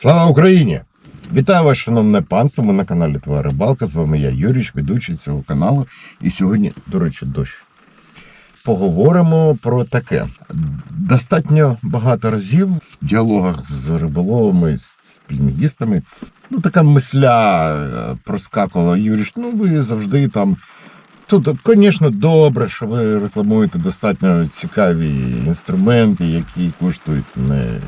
Слава Україні! Вітаю вас, шановне панство. Ми на каналі Твоя Рибалка. З вами я, Юріч, ведучий цього каналу. І сьогодні, до речі, дощ. Поговоримо про таке. Достатньо багато разів в діалогах з риболовами, з спільнігістами. Ну, така мисля е, проскакувала. Юріч, ну ви завжди там. Тут, звісно, добре, що ви рекламуєте достатньо цікаві інструменти, які коштують не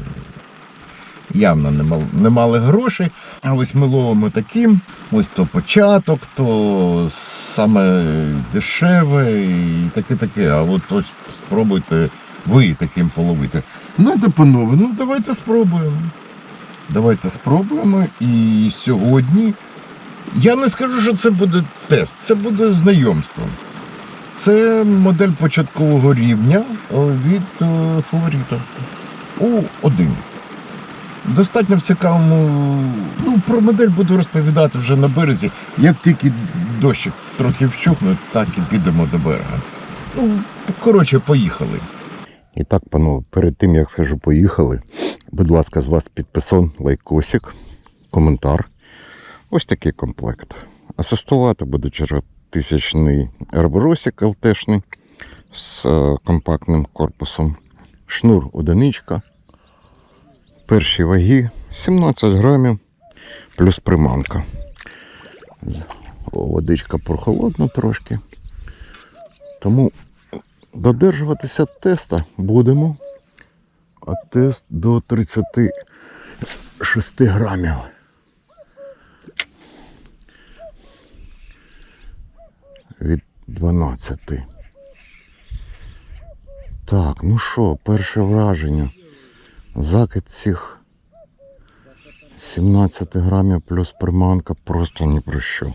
явно немало, немало грошей. А ось ми ловимо таким. Ось то початок, то саме дешеве і таке таке. А от ось спробуйте ви таким половити. Ну, та панове, ну давайте спробуємо. Давайте спробуємо. І сьогодні я не скажу, що це буде тест, це буде знайомство. Це модель початкового рівня від е, фаворита. У1. Достатньо в цікавому. Ну, про модель буду розповідати вже на березі. Як тільки дощик трохи вщухне, так і підемо до берега. Ну, коротше, поїхали. І так, панове, перед тим як скажу поїхали, будь ласка, з вас підписон, лайкосик, коментар. Ось такий комплект. Асистувати буде тисячний арборосик ЛТшний з е, компактним корпусом. Шнур одиничка. Перші ваги 17 грамів плюс приманка. Водичка прохолодна трошки. Тому додержуватися теста будемо. А тест до 36 грамів. Від 12. Так, ну що, перше враження. Закид цих 17 грамів плюс приманка просто ні про що.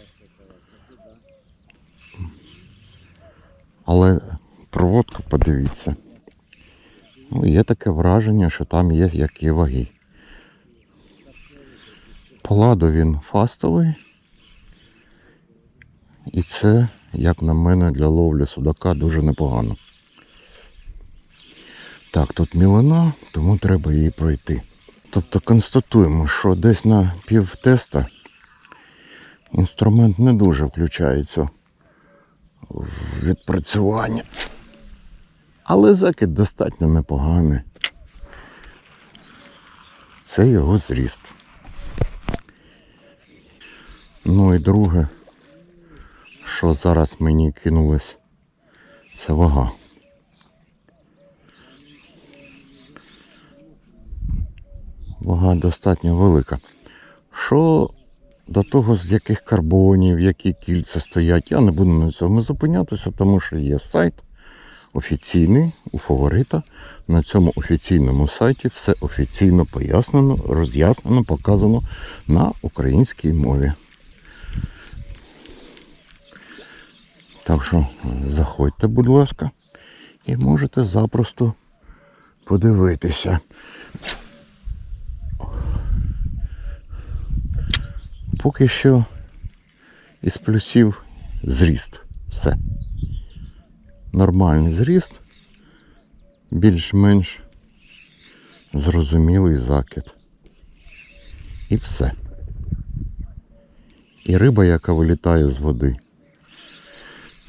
Але проводку подивіться. Ну, є таке враження, що там є які ваги. По ладу він фастовий. І це, як на мене, для ловлі судака дуже непогано. Так, тут мілина, тому треба її пройти. Тобто констатуємо, що десь на пів теста інструмент не дуже включається в відпрацювання. Але закид достатньо непоганий. Це його зріст. Ну і друге, що зараз мені кинулось, це вага. Вага достатньо велика. Що до того, з яких карбонів, які кільця стоять, я не буду на цьому зупинятися, тому що є сайт офіційний у фаворита. На цьому офіційному сайті все офіційно пояснено, роз'яснено, показано на українській мові. Так що заходьте, будь ласка, і можете запросто подивитися. Поки що із плюсів зріст. Все. Нормальний зріст, більш-менш зрозумілий закид. І все. І риба, яка вилітає з води.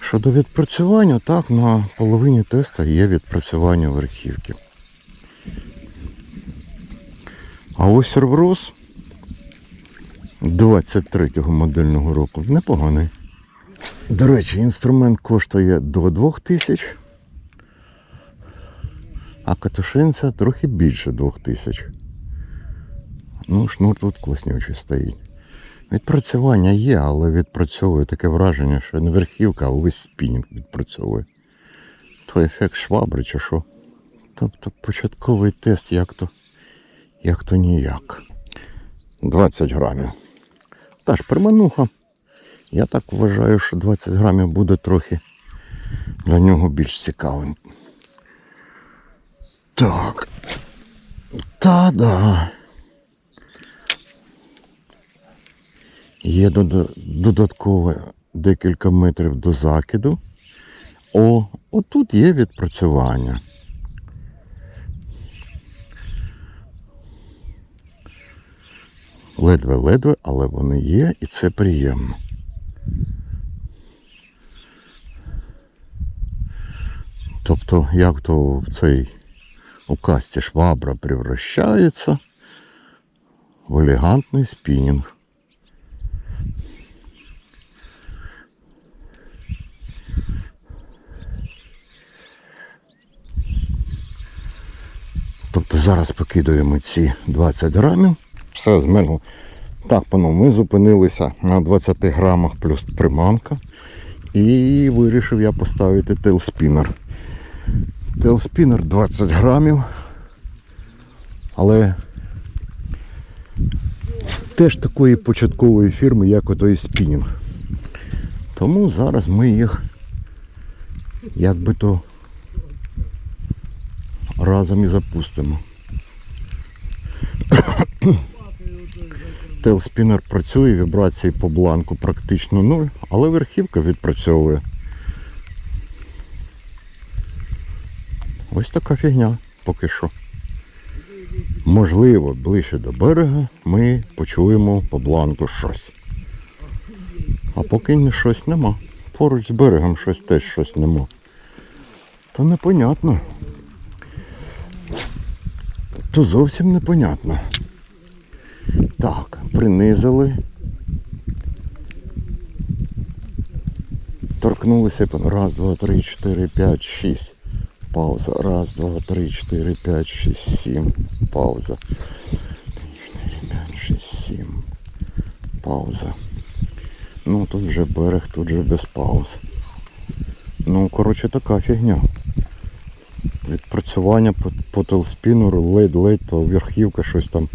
Щодо відпрацювання, так, на половині теста є відпрацювання верхівки. А ось Реврос 23-го модельного року непоганий. До речі, інструмент коштує до 2000, а катушинця трохи більше 2000. Ну, шнур тут класнючий стоїть. Відпрацювання є, але відпрацьовує таке враження, що не верхівка, а увесь спінінг відпрацьовує. То ефект швабри чи що. Тобто початковий тест як то, як то ніяк. 20 грамів. Та ж примануха. Я так вважаю, що 20 грамів буде трохи для нього більш цікавим. Так. Та-да. Є дода- додаткове декілька метрів до закиду. О, отут є відпрацювання. Ледве-ледве, але вони є і це приємно. Тобто, як то в цей у касті швабра превращається в елегантний спінінг. Тобто зараз покидаємо ці 20 грамів. Все з. Так, пану, ми зупинилися на 20 грамах плюс приманка. І вирішив я поставити тейлспінер. Тейлспінер 20 грамів. Але теж такої початкової фірми, як отой спінінг. Тому зараз ми їх як би то разом і запустимо. Тейлспінер працює, вібрації по бланку практично нуль, але верхівка відпрацьовує. Ось така фігня поки що. Можливо, ближче до берега ми почуємо по бланку щось. А поки щось нема. Поруч з берегом щось теж щось нема. То непонятно. То зовсім непонятно. Так, принизили. Торкнулися. Раз, два, три, чотири, п'ять, шість. Пауза. Раз, два, три, чотири, п'ять, шість, сім. Пауза. Три, чотири, п'ять, шість, сім. Пауза. Ну тут вже берег, тут же без пауз. Ну, коротше, така фігня. Відпрацювання по, по телспінеру ледь-ледь, то верхівка щось там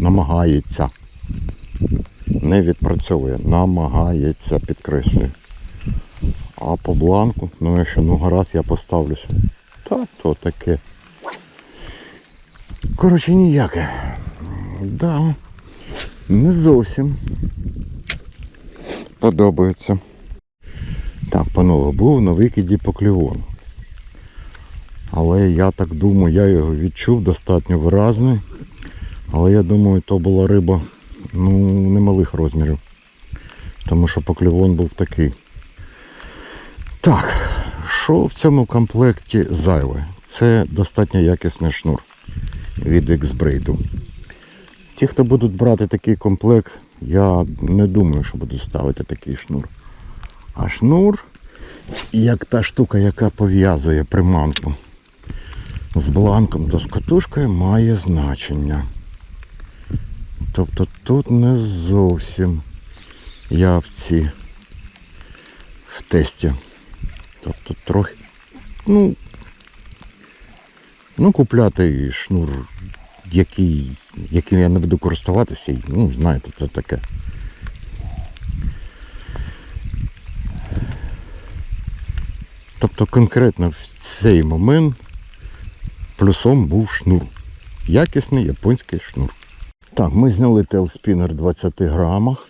намагається. Не відпрацьовує, намагається, підкреслюю. А по бланку, ну якщо ну гаразд я поставлюся. Та то таке. Коротше, ніяке. Да. Не зовсім подобається. Так, панове, був на викиді поклівон. Але я так думаю, я його відчув достатньо виразний. Але я думаю, то була риба ну, немалих розмірів. Тому що поклівон був такий. Так, що в цьому комплекті зайве? Це достатньо якісний шнур від X-Braid. Ті, хто будуть брати такий комплект, я не думаю, що будуть ставити такий шнур. А шнур, як та штука, яка пов'язує приманку з бланком та з катушкою, має значення. Тобто тут не зовсім я в ці в тесті. Тобто трохи. Ну, ну купляти шнур, який, яким я не буду користуватися, ну, знаєте, це таке. Тобто конкретно в цей момент плюсом був шнур. Якісний японський шнур. Так, ми зняли телспінер 20 грамах.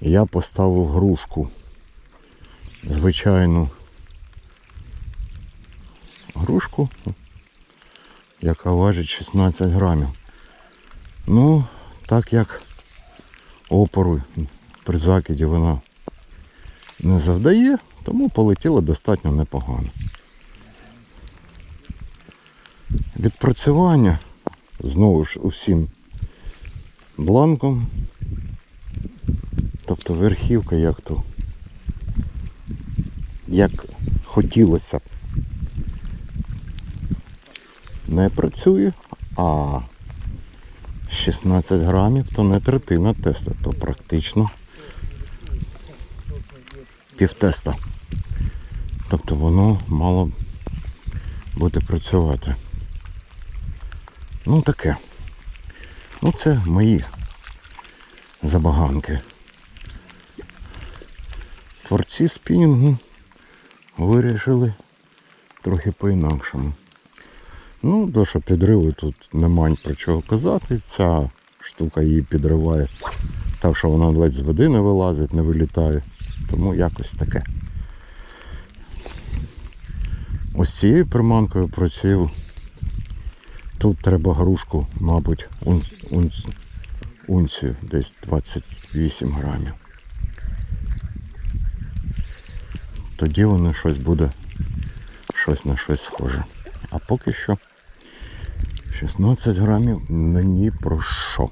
Я поставив грушку. Звичайну грушку, яка важить 16 грамів. Ну, так як опору при закиді вона не завдає, тому полетіло достатньо непогано. Відпрацювання знову ж усім бланком. Тобто верхівка як то як хотілося б не працює, а 16 грамів то не третина теста, то практично півтеста. Тобто воно мало буде працювати. Ну таке. Ну це мої забаганки. Творці спінінгу вирішили трохи по-інакшому. Ну, до що підриву тут нема про чого казати. Ця штука її підриває. Так що вона ледь з води не вилазить, не вилітає. Тому якось таке. Ось цією приманкою працюю. Тут треба грушку, мабуть, унц, унц, унцію, десь 28 грамів. Тоді воно щось буде щось на щось схоже. А поки що 16 грамів мені про що.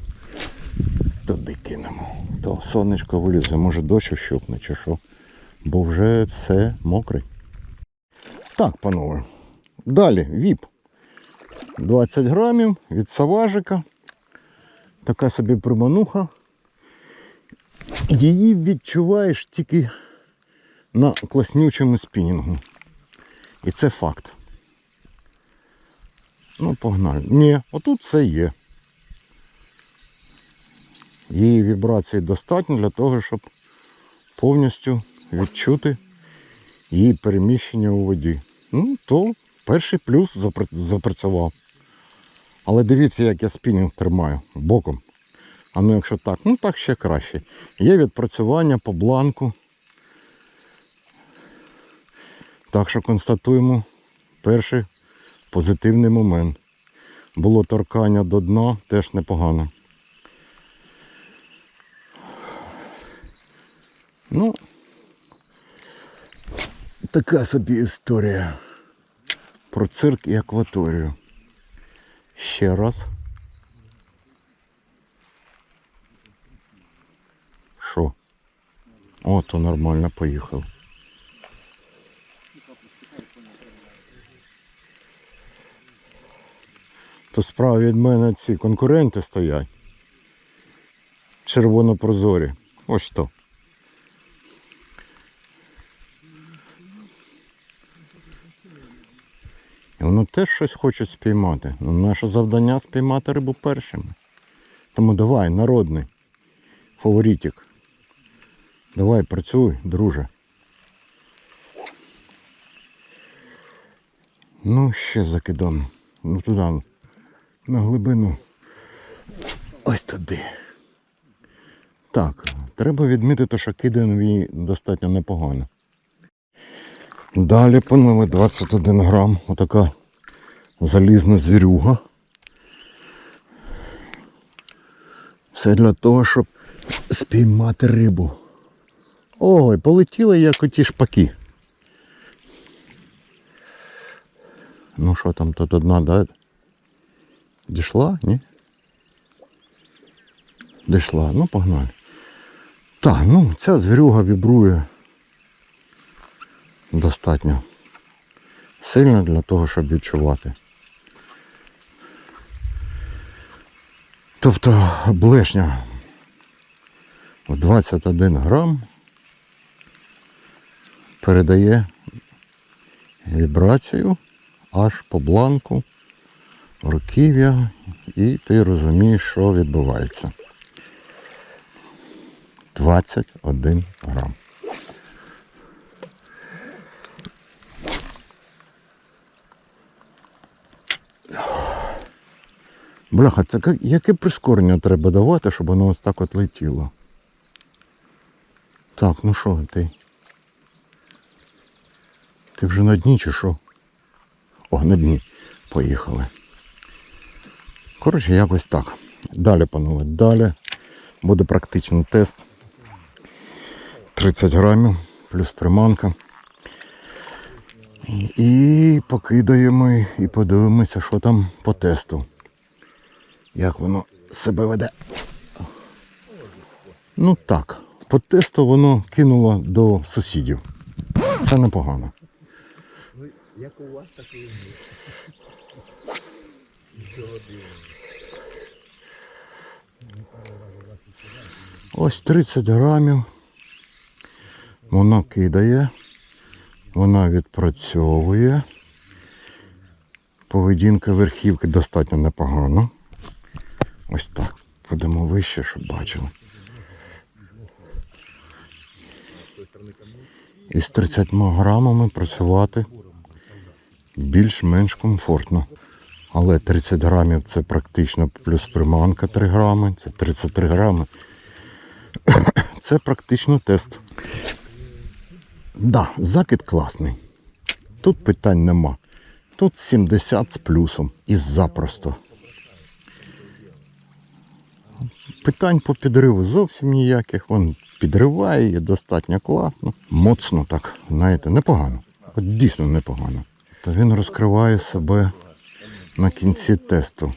Туди кинемо. То сонечко вилізе, може дощ ущупне чи що. Бо вже все мокре. Так, панове. Далі віп. 20 грамів від саважика. Така собі примануха. Її відчуваєш тільки на класнючому спінінгу. І це факт. Ну, погнали. Ні, отут все є. Її вібрації достатньо для того, щоб повністю відчути її переміщення у воді. Ну, то перший плюс запрацював. Але дивіться, як я спінінг тримаю боком. А ну якщо так, ну так ще краще. Є відпрацювання по бланку. Так що констатуємо перший позитивний момент. Було торкання до дна, теж непогано. Ну, така собі історія про цирк і акваторію. Ще раз. Що? О, то нормально поїхав. То справа від мене ці конкуренти стоять. Червоно-прозорі. Ось то. І воно теж щось хоче спіймати. Ну, наше завдання спіймати рибу першими. Тому давай, народний фаворитик. Давай, працюй, друже. Ну, ще закидом. Ну туди, на глибину. Ось туди. Так, треба відмітити, що кидаємо її достатньо непогано. Далі панове 21 грам. Отака залізна звірюга. Все для того, щоб спіймати рибу. Ой, полетіли як оті шпаки. Ну що там, тут одна, да? Дійшла, ні? Дійшла, ну погнали. Так, ну ця звірюга вібрує достатньо сильно для того, щоб відчувати. Тобто блешня в 21 грам передає вібрацію аж по бланку руків'я і ти розумієш, що відбувається. 21 грам. Бляха, це яке прискорення треба давати, щоб воно ось так от летіло? Так, ну що ти? Ти вже на дні чи що? О, на дні. Поїхали. Коротше, якось так. Далі, панове, далі буде практичний тест. 30 грамів плюс приманка. І покидаємо і подивимося, що там по тесту. Як воно себе веде. Ну так, по тесту воно кинуло до сусідів. Це непогано. Як у вас, так і. Ось 30 грамів. Вона кидає, вона відпрацьовує. Поведінка верхівки достатньо непогана. Ось так. Будемо вище, щоб бачили. І з 30 грамами працювати більш-менш комфортно. Але 30 грамів це практично плюс приманка 3 грами, це 33 грами. Це практично тест. Да, закид класний. Тут питань нема. Тут 70 з плюсом і запросто. Питань по підриву зовсім ніяких. Він підриває її достатньо класно. Моцно так, знаєте, непогано. От дійсно непогано. То він розкриває себе на кінці тесту.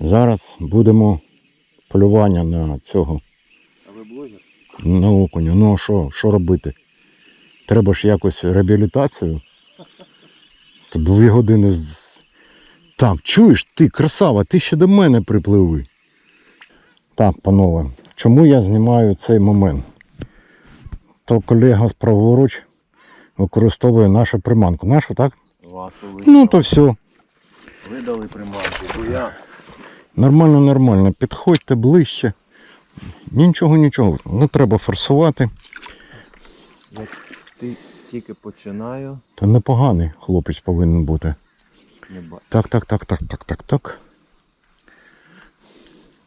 Зараз будемо полювання на цього А на окуню. Ну а що, що робити? Треба ж якось реабілітацію. То дві години з. Так, чуєш ти, красава, ти ще до мене припливи. Так, панове, чому я знімаю цей момент? То колега праворуч використовує нашу приманку. Нашу, так? Вашу Ну то все. видали приманки, бо я Нормально, нормально. Підходьте ближче. Нічого, нічого. Не треба форсувати. як ти тільки починаю, Та непоганий хлопець повинен бути. не бачу. Так, так, так, так, так, так, так.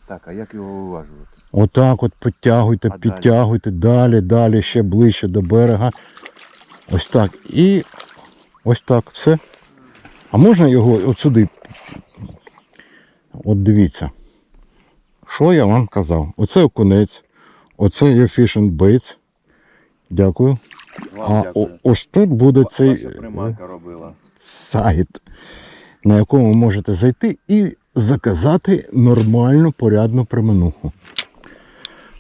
Так, а як його виважувати? Отак от підтягуйте, А підтягуйте, далі, далі, ще ближче до берега. Ось так. І ось так, все. А можна його от сюди? От дивіться. Що я вам казав? Оце окунець, оце є fishing baits. Дякую. Вам А о, дякую. ось тут буде Ва- цей приманка робила. сайт, на якому ви можете зайти і заказати нормальну порядну примануху.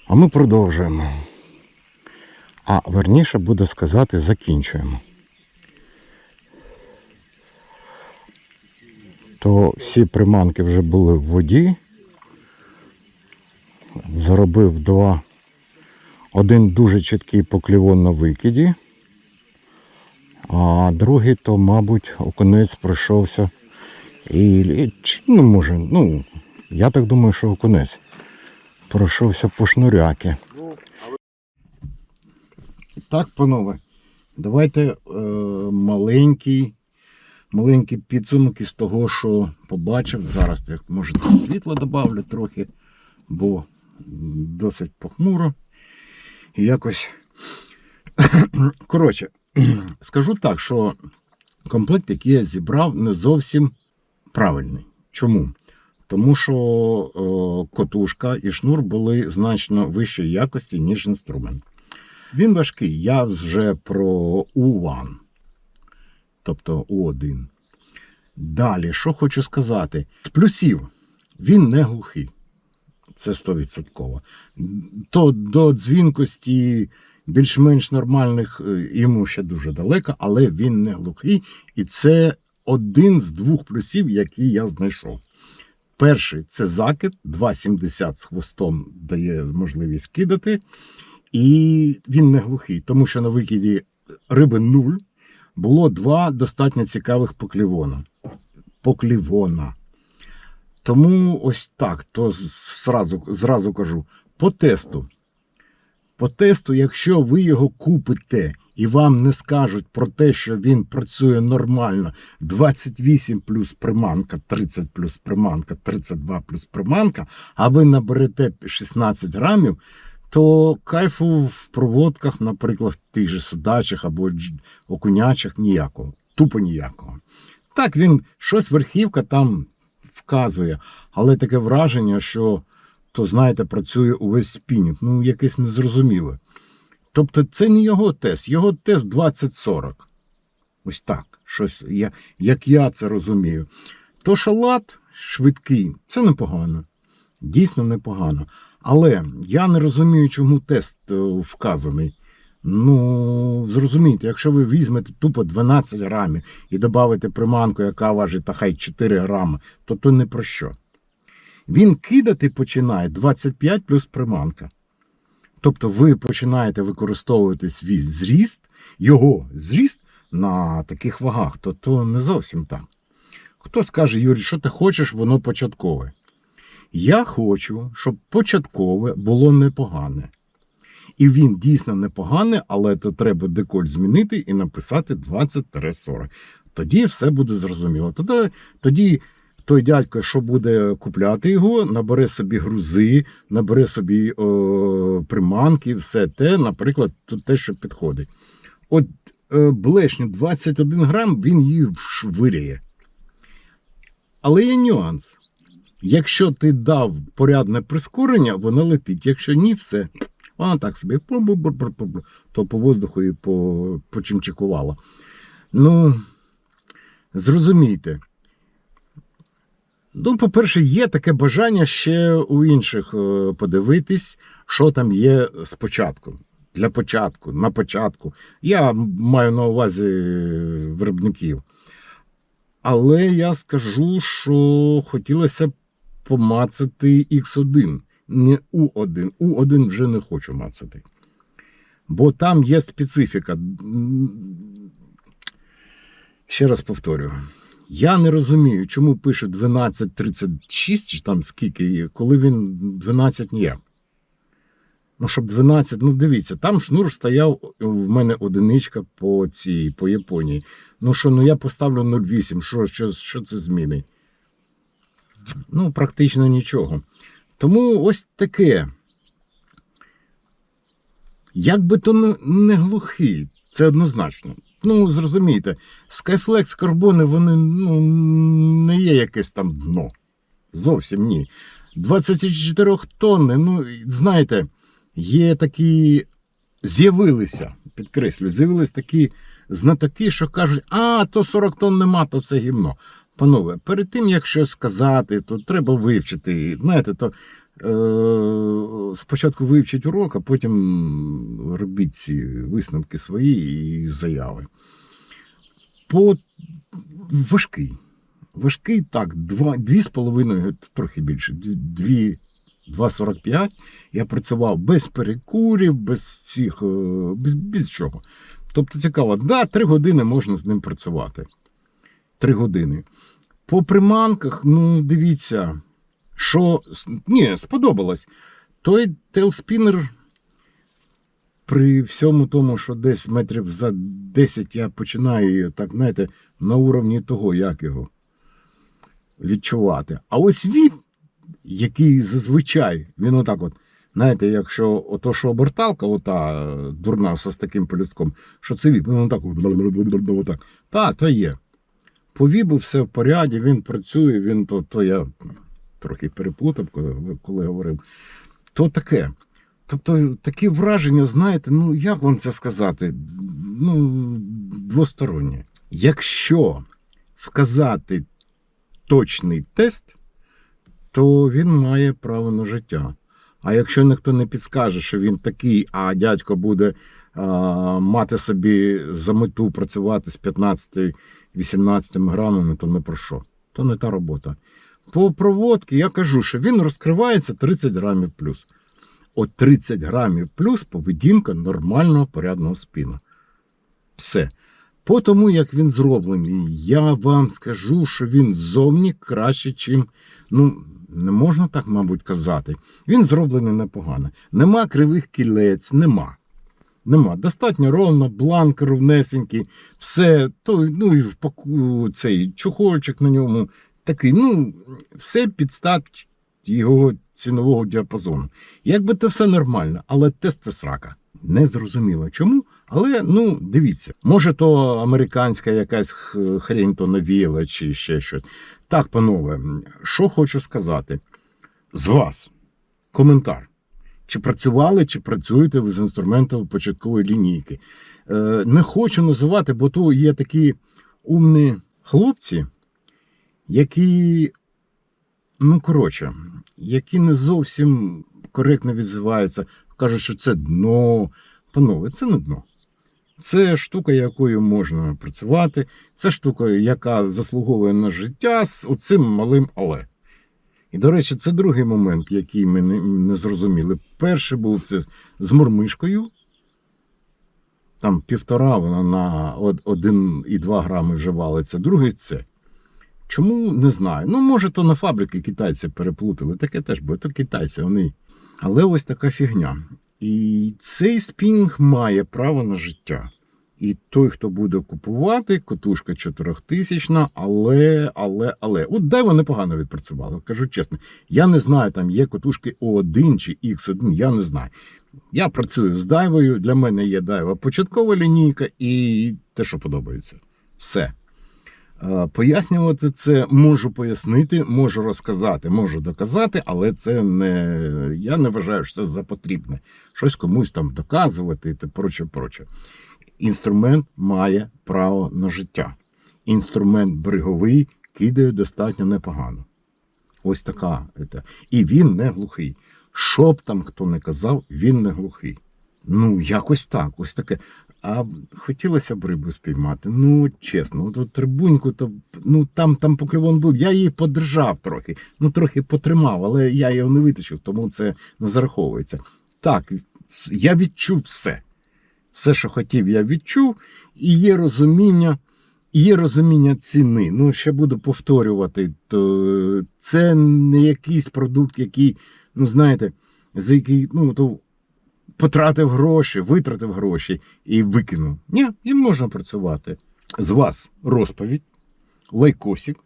А ми продовжуємо. А верніше буде сказати, закінчуємо. То всі приманки вже були в воді. Заробив два. Один дуже чіткий поклівон на викиді. А другий, то, мабуть, окунець пройшовся. І, ну, може, ну, я так думаю, що окунець пройшовся по шнуряки. Ну, Так, панове, давайте е, маленький, маленький підсумок із того, що побачив. Зараз я може світло добавлю трохи, бо досить похмуро. І якось. Коротше, скажу так, що комплект, який я зібрав, не зовсім правильний. Чому? Тому що е, котушка і шнур були значно вищої якості, ніж інструмент. Він важкий. Я вже про У1, тобто У1. Далі, що хочу сказати? З плюсів він не глухий. Це 100%. То до дзвінкості більш-менш нормальних е, йому ще дуже далеко, але він не глухий. І це один з двох плюсів, які я знайшов. Перший це закид, 2,70 з хвостом дає можливість кидати. І він не глухий, тому що на викиді риби нуль було два достатньо цікавих поклівона. Поклівона. Тому ось так, то зразу, зразу кажу, по тесту. По тесту, якщо ви його купите і вам не скажуть про те, що він працює нормально, 28 плюс приманка, 30 плюс приманка, 32 плюс приманка, а ви наберете 16 грамів, то кайфу в проводках, наприклад, тих же судачах або окунячих ніякого. Тупо ніякого. Так, він щось верхівка там вказує, але таке враження, що то, знаєте, працює увесь спінінг. Ну, якесь незрозуміле. Тобто це не його тест, його тест 2040. Ось так. Щось, я, як я це розумію. То шалат швидкий, це непогано. Дійсно непогано. Але я не розумію, чому тест е, вказаний. Ну, зрозумійте, якщо ви візьмете тупо 12 грамів і додавите приманку, яка важить та хай 4 грами, то то не про що. Він кидати починає 25 плюс приманка. Тобто ви починаєте використовувати свій зріст, його зріст на таких вагах, то то не зовсім так. Хто скаже, Юрій, що ти хочеш, воно початкове. Я хочу, щоб початкове було непогане. І він дійсно непоганий, але то треба деколь змінити і написати 20-40. Тоді все буде зрозуміло. Тоді, тоді той дядько, що буде купляти його, набере собі грузи, набере собі о, приманки, все те, наприклад, те, що підходить. От е, блешню 21 грам, він її вшвиряє. Але є нюанс. Якщо ти дав порядне прискорення, воно летить. Якщо ні, все. Вона так собі то по воздуху і по, почимчикувала. Ну, зрозумійте. Ну, по-перше, є таке бажання ще у інших е, подивитись, що там є спочатку. Для початку, на початку. Я маю на увазі виробників. Але я скажу, що хотілося б помацати X1, не U1. U1 вже не хочу мацати. Бо там є специфіка. Ще раз повторю. Я не розумію, чому пише 1236, чи там скільки є, коли він 12 не є. Ну, щоб 12, ну дивіться, там шнур стояв в мене одиничка по цій, по Японії. Ну що, ну я поставлю 0,8, що, що, що це змінить? Ну, практично нічого. Тому ось таке. Як би то не глухий, це однозначно. Ну, зрозумійте, Skyflex карбони, вони ну, не є якесь там дно. Зовсім ні. 24 тонни, ну, знаєте, є такі, з'явилися, підкреслю, з'явились такі знатоки, що кажуть, а, то 40 тонн нема, то це гімно. Панове, перед тим, як щось сказати, то треба вивчити. Знаєте, то спочатку вивчіть урок, а потім робіть ці висновки свої і заяви. По важкий. Важкий так, 2,5, трохи більше, 2, 2,45. Я працював без перекурів, без цих, е, без, без чого. Тобто цікаво, да, 3 години можна з ним працювати. 3 години. По приманках, ну, дивіться, що ні, сподобалось. Той тейлспінер при всьому тому, що десь метрів за 10 я починаю, так, знаєте, на уровні того, як його відчувати. А ось віп, який зазвичай, він отак от, знаєте, якщо ото, що оберталка, ота е, дурна з таким полюстком, що це віп, він от, отак. Та, то є. По вібу все в поряді, він працює, він то, то я трохи коли, коли говорив. То таке. Тобто такі враження, знаєте, ну як вам це сказати? Ну, двостороннє. Якщо вказати точний тест, то він має право на життя. А якщо ніхто не підскаже, що він такий, а дядько буде а, мати собі за мету працювати з 15-18 грамами, то не про що. То не та робота. По проводці я кажу, що він розкривається 30 грамів плюс. От 30 грамів плюс поведінка нормального порядного спіна. Все. По тому, як він зроблений, я вам скажу, що він зовні краще, чим. Ну, не можна так, мабуть, казати. Він зроблений непогано. Нема кривих кілець, нема. Нема. Достатньо ровно, бланк ровнесенький, все, то, ну і в паку, цей чохольчик на ньому такий, ну, все під стать його цінового діапазону. Якби це все нормально, але тест срака. Не зрозуміло чому, але ну дивіться, може то американська якась хрень то навіяла чи ще щось. Так, панове, що хочу сказати з вас. Коментар. Чи працювали, чи працюєте ви з інструментами початкової лінійки? Е, не хочу називати, бо то є такі умні хлопці, які, ну коротше, які не зовсім коректно відзиваються, кажуть, що це дно. Панове, це не дно. Це штука, якою можна працювати, це штука, яка заслуговує на життя з оцим малим але. І, до речі, це другий момент, який ми не, не зрозуміли. Перший був це з мурмишкою. Там півтора вона на 1,2 грами вже валиться. Другий це. Чому не знаю. Ну, може, то на фабрики китайці переплутали. Таке теж буде, то китайці вони. Але ось така фігня. І цей спінг має право на життя. І той, хто буде купувати, котушка 4000, але, але, але. От Дайва непогано відпрацювала, кажу чесно. Я не знаю, там є котушки О1 чи X1, я не знаю. Я працюю з дайвою, для мене є дайва початкова лінійка і те, що подобається. Все. Е, Пояснювати це можу пояснити, можу розказати, можу доказати, але це не я не вважаю, що це за потрібне. Щось комусь там доказувати та проче, проче. Інструмент має право на життя. Інструмент береговий кидає достатньо непогано. Ось така. І він не глухий. Що б там хто не казав, він не глухий. Ну, якось так, ось таке. А хотілося б рибу спіймати. Ну, чесно, от, от рибуньку, то ну там, там покльовон був, я її подержав трохи, ну трохи потримав, але я його не витащив, тому це не зараховується. Так, я відчув все. Все, що хотів, я відчув, і є розуміння, і є розуміння ціни. Ну, ще буду повторювати, то це не якийсь продукт, який, ну знаєте, за який, ну, то потратив гроші, витратив гроші і викинув. Ні, їм можна працювати. З вас розповідь, лайкосик,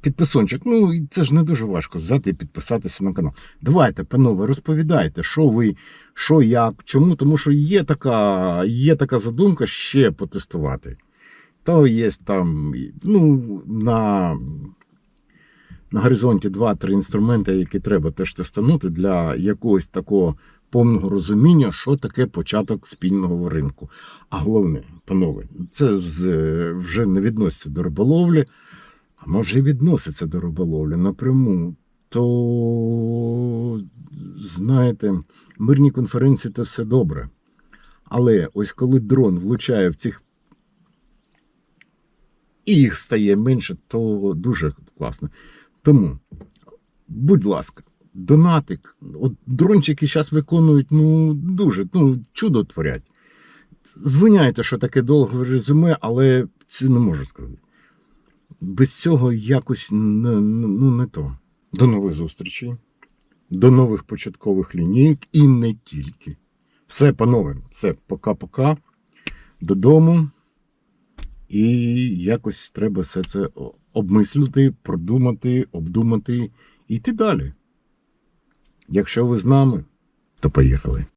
підписончик. Ну, це ж не дуже важко взяти і підписатися на канал. Давайте, панове, розповідайте, що ви, що як, чому, тому що є така, є така задумка ще потестувати. То є там, ну, на, на горизонті 2-3 інструменти, які треба теж тестанути для якогось такого повного розуміння, що таке початок спільного ринку. А головне, панове, це вже не відноситься до риболовлі, а може і відноситься до риболовлі напряму. То, знаєте, мирні конференції це все добре. Але ось коли дрон влучає в цих і їх стає менше, то дуже класно. Тому, будь ласка, донатик. От дрончики зараз виконують ну, дуже ну, чудо творять. Звиняйте, що таке довге резюме, але це не можу сказати. Без цього якось не, ну, не то. До нових зустрічей, до нових початкових лінійок і не тільки. Все, панове, це пока-пока. Додому. І якось треба все це обмислити, продумати, обдумати і йти далі. Якщо ви з нами, то поїхали.